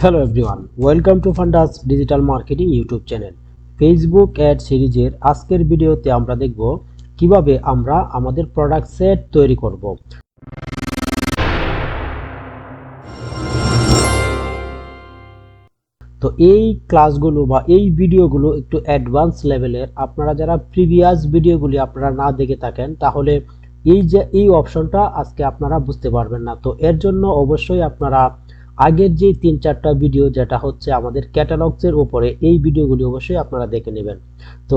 Hello everyone welcome to Fundas digital marketing YouTube channel Facebook ad সিরিজের আজকের ভিডিওতে আমরা দেখব কীভাবে আমরা আমাদের প্রোডাক্ট সেট তৈরি করব। তো এই ক্লাসগুলো বা এই ভিডিওগুলো একটু অ্যাডভান্স লেভেলের আপনারা যারা প্রিভিয়াস ভিডিওগুলি আপনারা না দেখে থাকেন, তাহলে এই যে, এই অপশনটা আজকে আপনারা বুঝতে পারবেন না। তো এর জন্য অবশ্যই আপনারা আগের যে তিন চারটা ভিডিও যেটা হচ্ছে আমাদের ক্যাটালগসের উপরে, এই ভিডিওগুলি অবশ্যই আপনারা দেখে নেবেন। তো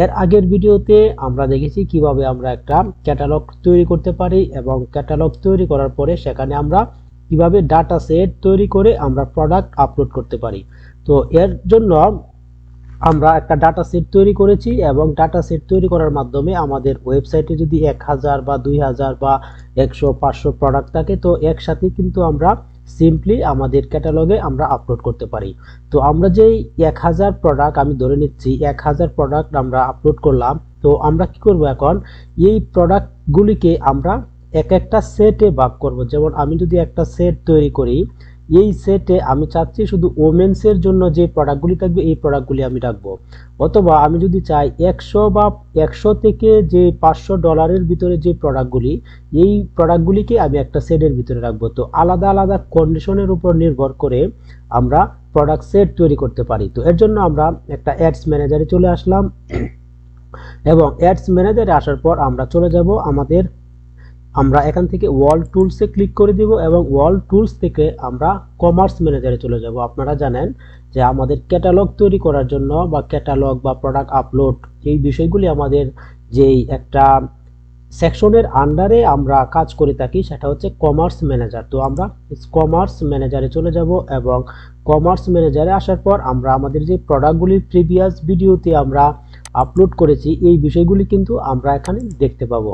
এর আগের ভিডিওতে আমরা দেখেছি কীভাবে আমরা একটা ক্যাটালগ তৈরি করতে পারি এবং ক্যাটালগ তৈরি করার পরে সেখানে আমরা কীভাবে ডাটা সেট তৈরি করে আমরা প্রোডাক্ট আপলোড করতে পারি। তো এর জন্য আমরা একটা ডাটা সেট তৈরি করেছি এবং ডাটা সেট তৈরি করার মাধ্যমে আমাদের ওয়েবসাইটে যদি এক হাজার বা দুই হাজার বা একশো, পাঁচশো প্রোডাক্ট থাকে, তো একসাথে কিন্তু আমরা সিম্পলি আমাদের ক্যাটালগে আমরা আপলোড করতে পারি। তো আমরা যেই এক হাজার প্রোডাক্ট আমি ধরে নিচ্ছি, এক হাজার প্রোডাক্ট আমরা আপলোড করলাম, তো আমরা কি করব এখন? এই প্রোডাক্টগুলিকে আমরা এক একটা সেটে ভাগ করব। যেমন আমি যদি একটা সেট তৈরি করি এই সেটে আমি চাচ্ছি শুধু ওমেন্সের জন্য যে প্রোডাক্টগুলি থাকবে, এই প্রোডাক্টগুলি আমি রাখব। অথবা আমি যদি চাই একশো বা একশো থেকে যে পাঁচশো ডলারের ভিতরে যে প্রোডাক্টগুলি এই প্রোডাক্টগুলিকে আমি একটা সেটের ভিতরে রাখব। তো আলাদা আলাদা কন্ডিশনের উপর নির্ভর করে আমরা প্রোডাক্ট সেট তৈরি করতে পারি। তো এর জন্য আমরা একটা অ্যাডস ম্যানেজারে চলে আসলাম। এবং অ্যাডস ম্যানেজারে আসার পর আমরা চলে যাব আমাদের আমরা এখান থেকে ওয়াল টুলসে ক্লিক করে দিব এবং ওয়াল টুলস থেকে আমরা কমার্স ম্যানেজারে চলে যাব। আপনারা জানেন যে আমাদের ক্যাটালগ তৈরি করার জন্য বা ক্যাটালগ বা প্রোডাক্ট আপলোড এই বিষয়গুলি আমাদের যেই একটা সেকশনের আন্ডারে আমরা কাজ করে থাকি, সেটা হচ্ছে কমার্স ম্যানেজার তো আমরা কমার্স ম্যানেজারে চলে যাব এবং কমার্স ম্যানেজারে আসার পর আমরা আমাদের যে প্রোডাক্টগুলি প্রিভিয়াস ভিডিওতে আমরা আপলোড করেছি, এই বিষয়গুলি কিন্তু আমরা এখানে দেখতে পাবো।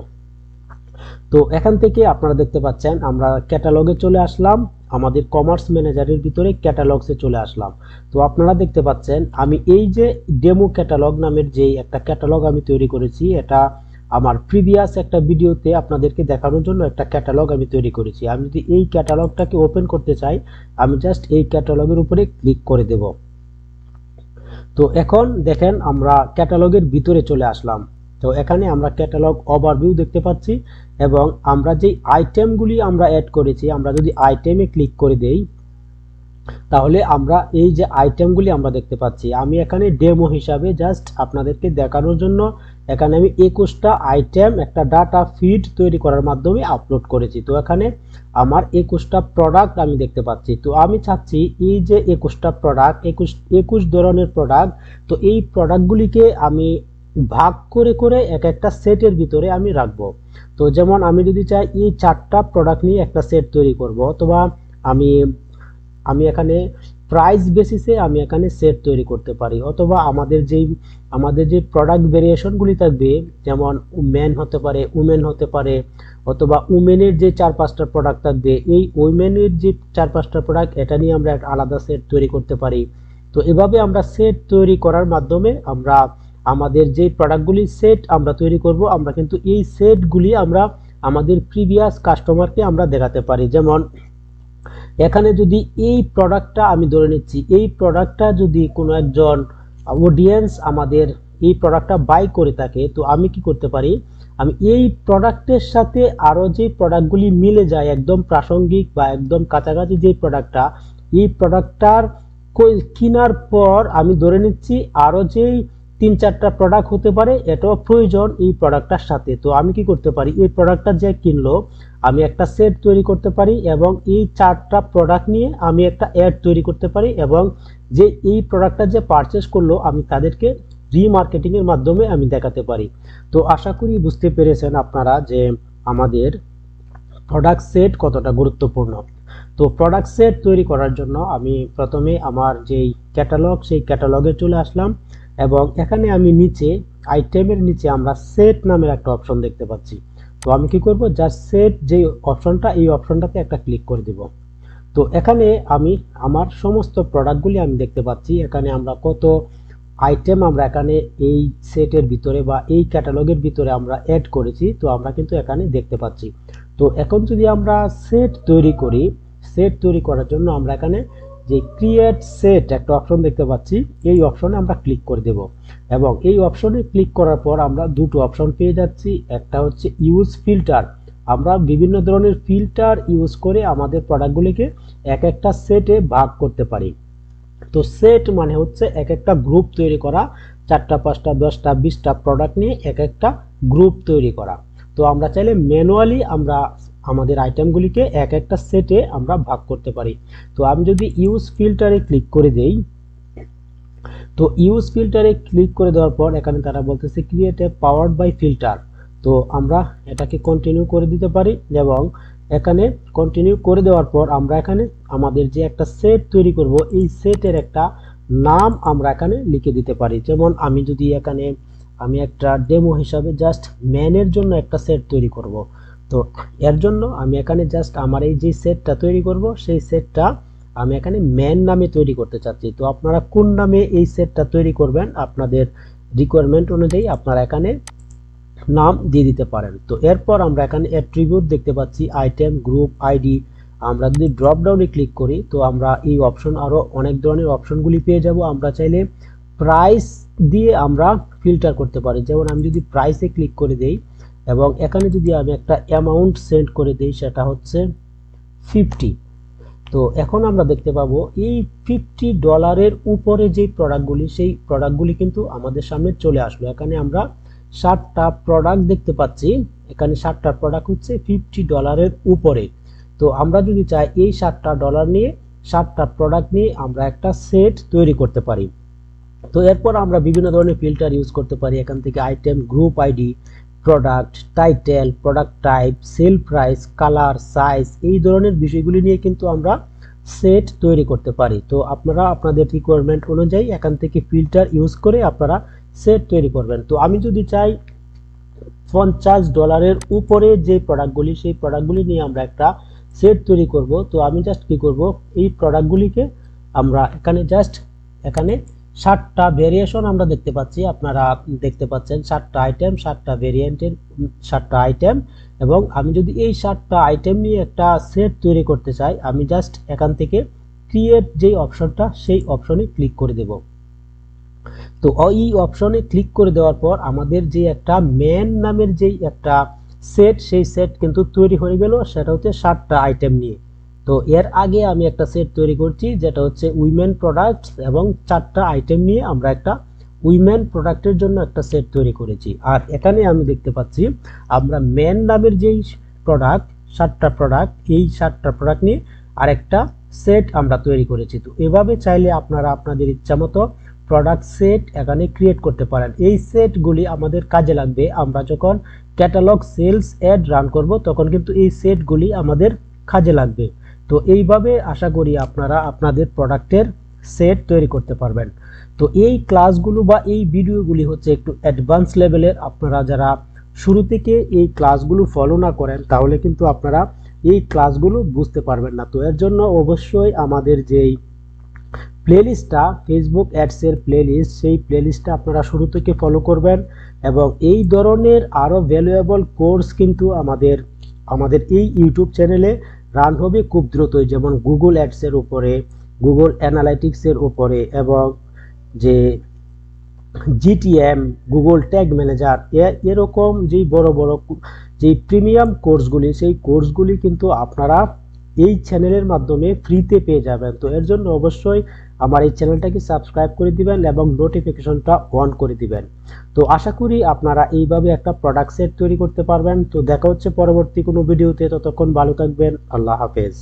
তো এখান থেকে আপনারা দেখতে পাচ্ছেন, আমরা ক্যাটালগে চলে আসলাম। আমাদের কমার্স ম্যানেজারের ভিতরে ক্যাটালগসে চলে আসলাম। তো আপনারা দেখতে পাচ্ছেন, আমি এই যে ডেমো ক্যাটালগ নামের যে একটা ক্যাটালগ আমি তৈরি করেছি, এটা আমার প্রিভিয়াস একটা ভিডিওতে আপনাদেরকে দেখানোর জন্য একটা ক্যাটালগ আমি তৈরি করেছি। আমি যদি এই ক্যাটালগটাকে ওপেন করতে চাই, আমি জাস্ট এই ক্যাটালগের উপরে ক্লিক করে দেব। তো এখন দেখেন, আমরা ক্যাটালগের ভিতরে চলে আসলাম। তো এখানে আমরা ক্যাটালগ ওভারভিউ দেখতে পাচ্ছি এবং আমরা যে আইটেমগুলি আমরা অ্যাড করেছি, আমরা যদি আইটেমে ক্লিক করে দেই, তাহলে আমরা এই যে আইটেমগুলি আমরা দেখতে পাচ্ছি। আমি এখানে ডেমো হিসাবে জাস্ট আপনাদেরকে দেখানোর জন্য এখানে আমি একুশটা আইটেম একটা ডাটা ফিড তৈরি করার মাধ্যমে আপলোড করেছি। তো এখানে আমার একুশটা প্রোডাক্ট আমি দেখতে পাচ্ছি। তো আমি চাচ্ছি এই যে একুশটা প্রোডাক্ট একুশ একুশ ধরনের প্রোডাক্ট তো এই প্রোডাক্টগুলিকে আমি ভাগ করে করে এক একটা সেটের ভিতরে আমি রাখব। তো যেমন আমি যদি চাই এই চারটা প্রোডাক্ট নিয়ে একটা সেট তৈরি করব, অথবা আমি আমি এখানে প্রাইস বেসিসে আমি এখানে সেট তৈরি করতে পারি, অথবা আমাদের যেই, আমাদের যে প্রোডাক্ট ভেরিয়েশনগুলি থাকবে, যেমন ম্যান হতে পারে উমেন হতে পারে, অথবা উমেনের যে চার পাঁচটা প্রোডাক্ট থাকবে, এই উমেনের যে চার পাঁচটা প্রোডাক্ট এটা নিয়ে আমরা একটা আলাদা সেট তৈরি করতে পারি। তো এভাবে আমরা সেট তৈরি করার মাধ্যমে আমরা আমাদের যে প্রোডাক্টগুলি সেট আমরা তৈরি করব, আমরা কিন্তু এই সেটগুলি আমরা আমাদের প্রিভিয়াস কাস্টমারকে আমরা দেখাতে পারি। যেমন, এখানে যদি এই প্রোডাক্টটা আমি ধরে নিচ্ছি, এই প্রোডাক্টটা যদি কোনো একজন অডিয়েন্স আমাদের এই প্রোডাক্টটা বাই করে থাকে, তো আমি কি করতে পারি? আমি এই প্রোডাক্টের সাথে আরও যে প্রোডাক্টগুলি মিলে যায়, একদম প্রাসঙ্গিক বা একদম কাছাকাছি যে প্রোডাক্টটা এই প্রোডাক্টটার কেনার পর আমি ধরে নিচ্ছি, আরও যেই তিন চারটা প্রোডাক্ট হতে পারে, এটাও প্রয়োজন এই প্রোডাক্টটার সাথে। তো আমি কি করতে পারি? এই প্রোডাক্টটা যে কিনলো, আমি একটা সেট তৈরি করতে পারি এবং এই চারটা প্রোডাক্ট নিয়ে আমি একটা অ্যাড তৈরি করতে পারি এবং যে এই প্রোডাক্টটা যে পারচেস করল, আমি তাদেরকে রিমার্কেটিংয়ের মাধ্যমে আমি দেখাতে পারি। তো আশা করি বুঝতে পেরেছেন আপনারা যে আমাদের প্রোডাক্ট সেট কতটা গুরুত্বপূর্ণ। তো প্রোডাক্ট সেট তৈরি করার জন্য আমি প্রথমে আমার যেই ক্যাটালগ সেই ক্যাটালগে চলে আসলাম। এবং এখানে আমি নিচে আইটেমের নিচে আমরা সেট নামের একটা অপশন দেখতে পাচ্ছি। তো আমি কি করব? জাস্ট সেট যে অপশনটা এই অপশনটাতে একটা ক্লিক করে দিব। তো এখানে আমি আমার সমস্ত প্রোডাক্টগুলি আমি দেখতে পাচ্ছি। এখানে আমরা কত আইটেম আমরা এখানে এই সেটের ভিতরে বা এই ক্যাটালগের ভিতরে আমরা অ্যাড করেছি। তো আমরা কিন্তু এখানে দেখতে পাচ্ছি। তো এখন যদি আমরা সেট তৈরি করি সেট তৈরি করার জন্য আমরা এখানে যে ক্রিয়েট সেট একটা অপশন দেখতে পাচ্ছি, এই অপশনে আমরা ক্লিক করে দেব। এবং এই অপশনে ক্লিক করার পর আমরা দুটো অপশন পেয়ে যাচ্ছি। একটা হচ্ছে ইউজ ফিল্টার আমরা বিভিন্ন ধরনের ফিল্টার ইউজ করে আমাদের প্রোডাক্টগুলিকে এক একটা সেটে ভাগ করতে পারি। তো সেট মানে হচ্ছে এক একটা গ্রুপ তৈরি করা, চারটা, পাঁচটা, দশটা, বিশটা প্রোডাক্ট নিয়ে এক একটা গ্রুপ তৈরি করা। তো আমরা চাইলে ম্যানুয়ালি আমরা আমাদের আইটেমগুলিকে এক একটা সেটে আমরা ভাগ করতে পারি। তো আমি যদি ইউজ ফিল্টারে ক্লিক করে দেই, তো ইউজ ফিল্টারে ক্লিক করে দেওয়ার পর এখানে তারা বলতেছে create a powered by filter তো আমরা এটাকে কন্টিনিউ করে দিতে পারি এবং এখানে কন্টিনিউ করে দেওয়ার পর আমরা এখানে আমাদের যে একটা সেট তৈরি করব, এই সেটের একটা নাম আমরা এখানে লিখে দিতে পারি। যেমন আমি যদি এখানে আমি একটা ডেমো হিসাবে জাস্ট ম্যানের জন্য একটা সেট তৈরি করব। তো এর জন্য আমি এখানে জাস্ট আমার এই যে সেটটা তৈরি করব, সেই সেটটা আমি এখানে ম্যান নামে তৈরি করতে চাচ্ছি। তো আপনারা কোন নামে এই সেটটা তৈরি করবেন, আপনাদের রিকোয়ারমেন্ট অনুযায়ী আপনারা এখানে নাম দিয়ে দিতে পারেন। তো এরপর আমরা এখানে অ্যাট্রিবিউট দেখতে পাচ্ছি আইটেম গ্রুপ আইডি আমরা যদি ড্রপ ডাউনে ক্লিক করি, তো আমরা এই অপশন আরও অনেক ধরনের অপশনগুলি পেয়ে যাব। আমরা চাইলে প্রাইস দিয়ে আমরা ফিল্টার করতে পারি। যেমন আমি যদি প্রাইসে ক্লিক করে দেই এবং এখানে যদি আমি একটা অ্যামাউন্ট সেন্ড করে দিই, সেটা হচ্ছে ফিফটি তো এখন আমরা দেখতে পাবো, এই ফিফটি ডলারের উপরে যেই প্রোডাক্টগুলি সেই প্রোডাক্টগুলি কিন্তু আমাদের সামনে চলে আসলো। এখানে আমরা ষাটটা প্রোডাক্ট দেখতে পাচ্ছি। এখানে ষাটটা প্রোডাক্ট হচ্ছে ফিফটি ডলারের উপরে। তো আমরা যদি চাই এই ষাটটা ডলার নিয়ে ষাটটা প্রোডাক্ট নিয়ে আমরা একটা সেট তৈরি করতে পারি। তো এরপর আমরা বিভিন্ন ধরনের ফিল্টার ইউজ করতে পারি। এখান থেকে item group ID product title product type sale price colour size এই ধরনের বিষয়গুলি নিয়ে কিন্তু আমরা সেট তৈরি করতে পারি। তো আপনারা আপনাদের রিকোয়ারমেন্ট অনুযায়ী এখান থেকে ফিল্টার ইউজ করে আপনারা সেট তৈরি করবেন। তো আমি যদি চাই পঞ্চাশ ডলারের উপরে যে প্রোডাক্টগুলি সেই প্রোডাক্টগুলি নিয়ে আমরা একটা সেট তৈরি করব। তো আমি জাস্ট কি করব? এই প্রোডাক্টগুলিকে আমরা এখানে জাস্ট এখানে ষাটটা ভেরিয়েশন আমরা দেখতে পাচ্ছি। আপনারা দেখতে পাচ্ছেন ষাটটা আইটেম ষাটটা ভেরিয়েন্টের ষাটটা আইটেম এবং আমি যদি এই ষাটটা আইটেম নিয়ে একটা সেট তৈরি করতে চাই, আমি জাস্ট এখান থেকে ক্রিয়েট যেই অপশনটা সেই অপশনে ক্লিক করে দেব। তো এই অপশনে ক্লিক করে দেওয়ার পর আমাদের যে একটা মেন নামের যেই একটা সেট সেই সেট কিন্তু তৈরি হয়ে গেল। সেটা হচ্ছে ষাটটা আইটেম নিয়ে। তো এর আগে আমি একটা সেট তৈরি করছি, যেটা হচ্ছে উইমেন প্রোডাক্ট এবং চারটা আইটেম নিয়ে আমরা একটা উইমেন প্রোডাক্টের জন্য একটা সেট তৈরি করেছি। আর এখানে আমি দেখতে পাচ্ছি, আমরা মেন নামের যেই প্রোডাক্ট সাতটা প্রোডাক্ট এই সাতটা প্রোডাক্ট নিয়ে আরেকটা সেট আমরা তৈরি করেছি। তো এভাবে চাইলে আপনারা আপনাদের ইচ্ছা মতো প্রোডাক্ট সেট এখানে ক্রিয়েট করতে পারেন। এই সেটগুলি আমাদের কাজে লাগবে। আমরা যখন ক্যাটালগ সেলস অ্যাড রান করব, তখন কিন্তু এই সেটগুলি আমাদের কাজে লাগবে। তো এইভাবে আশা করি আপনারা আপনাদের প্রোডাক্টের সেট তৈরি করতে পারবেন। তো এই ক্লাসগুলো বা এই ভিডিওগুলি হচ্ছে একটু অ্যাডভান্স লেভেলের। আপনারা যারা শুরু থেকে এই ক্লাসগুলো ফলো না করেন, তাহলে কিন্তু আপনারা এই ক্লাসগুলো বুঝতে পারবেন না। তো এর জন্য অবশ্যই আমাদের যেই প্লেলিস্টটা ফেসবুক অ্যাডসের প্লেলিস্ট, সেই প্লেলিস্টটা আপনারা শুরু থেকে ফলো করবেন এবং এই ধরনের আরও ভ্যালুয়েবল কোর্স কিন্তু আমাদের আমাদের এই ইউটিউব চ্যানেলে রান হবে খুব দ্রুতই যেমন গুগল অ্যাডসের উপরে গুগল অ্যানালাইটিক্সের উপরে এবং যে জিটিএম গুগল ট্যাগ ম্যানেজার এরকম যেই বড় বড় যেই প্রিমিয়াম কোর্সগুলি সেই কোর্সগুলি কিন্তু আপনারা এই চ্যানেলের মাধ্যমে ফ্রিতে পেয়ে যাবেন। তো এর জন্য অবশ্যই আমার এই চ্যানেলটাকে সাবস্ক্রাইব করে দিবেন এবং নোটিফিকেশনটা অন করে দিবেন। তো আশা করি আপনারা এইভাবে একটা প্রোডাক্ট সেট তৈরি করতে পারবেন। তো দেখা হচ্ছে পরবর্তী কোনো ভিডিওতে ততক্ষণ ভালো থাকবেন। আল্লাহ হাফেজ।